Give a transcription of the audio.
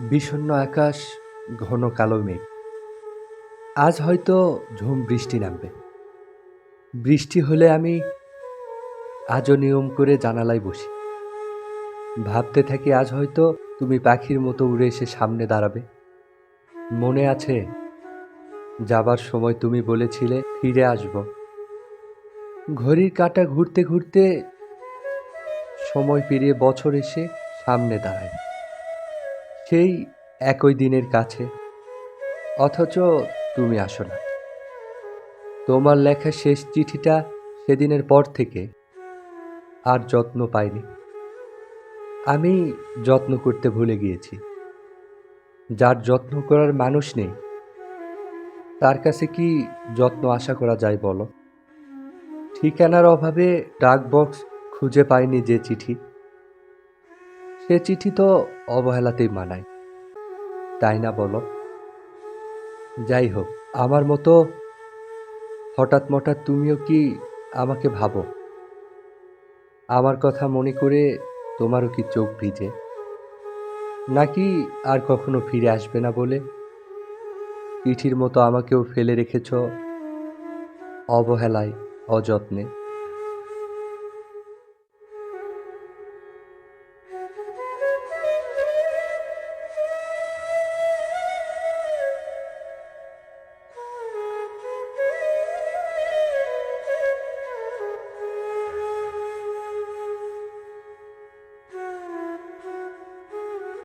বিষণ্ণ আকাশ, ঘন কালো মেঘ। আজ হয়তো ঝুম বৃষ্টি নামবে। বৃষ্টি হলে আমি আজও নিয়ম করে জানালায় বসি। ভাবতে থাকি আজ হয়তো তুমি পাখির মতো উড়ে এসে সামনে দাঁড়াবে। মনে আছে, যাবার সময় তুমি বলেছিলে ফিরে আসব। ঘড়ির কাঁটা ঘুরতে ঘুরতে সময় পেরিয়ে বছর এসে সামনে দাঁড়ায়। সেই একই দিনের কাছে। অথচ তুমি আসো না। তোমার লেখা শেষ চিঠিটা সেদিনের পর থেকে আর যত্ন পাইনি। আমি যত্ন করতে ভুলে গিয়েছি। যার যত্ন করার মানুষ নেই, তার কাছে কি যত্ন আশা করা যায় বলো? ঠিকানার অভাবে ডাক বক্স খুঁজে পাইনি যে চিঠি। সে চিঠি তো অবহেলাতেই মানায়। তাই না বলো? যাই হোক, আমার মতো হঠাৎ মঠাৎ তুমিও কি আমাকে ভাবো? আমার কথা মনে করে তোমারও কি চোখ ভিজে? নাকি আর কখনো ফিরে আসবে না বলে? চিঠির মতো আমাকেও ফেলে রেখেছ অবহেলায়, অযত্নে।